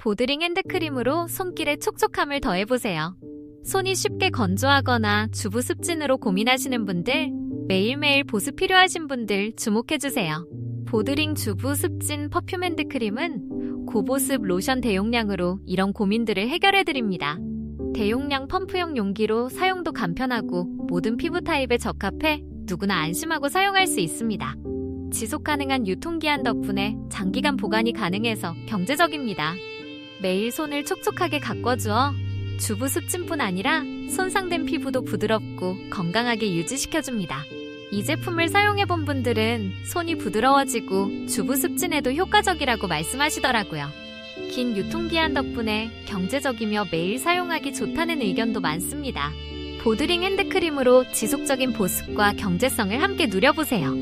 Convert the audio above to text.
보드링 핸드크림으로 손길에 촉촉함을 더해보세요. 손이 쉽게 건조하거나 주부 습진으로 고민하시는 분들, 매일매일 보습 필요하신 분들 주목해주세요. 보드링 주부 습진 퍼퓸 핸드크림은 고보습 로션 대용량으로 이런 고민들을 해결해드립니다. 대용량 펌프용 용기로 사용도 간편하고 모든 피부 타입에 적합해 누구나 안심하고 사용할 수 있습니다. 지속 가능한 유통기한 덕분에 장기간 보관이 가능해서 경제적입니다. 매일 손을 촉촉하게 가꿔주어 주부 습진뿐 아니라 손상된 피부도 부드럽고 건강하게 유지시켜줍니다. 이 제품을 사용해본 분들은 손이 부드러워지고 주부 습진에도 효과적이라고 말씀하시더라고요. 긴 유통기한 덕분에 경제적이며 매일 사용하기 좋다는 의견도 많습니다. 보드링 핸드크림으로 지속적인 보습과 경제성을 함께 누려보세요.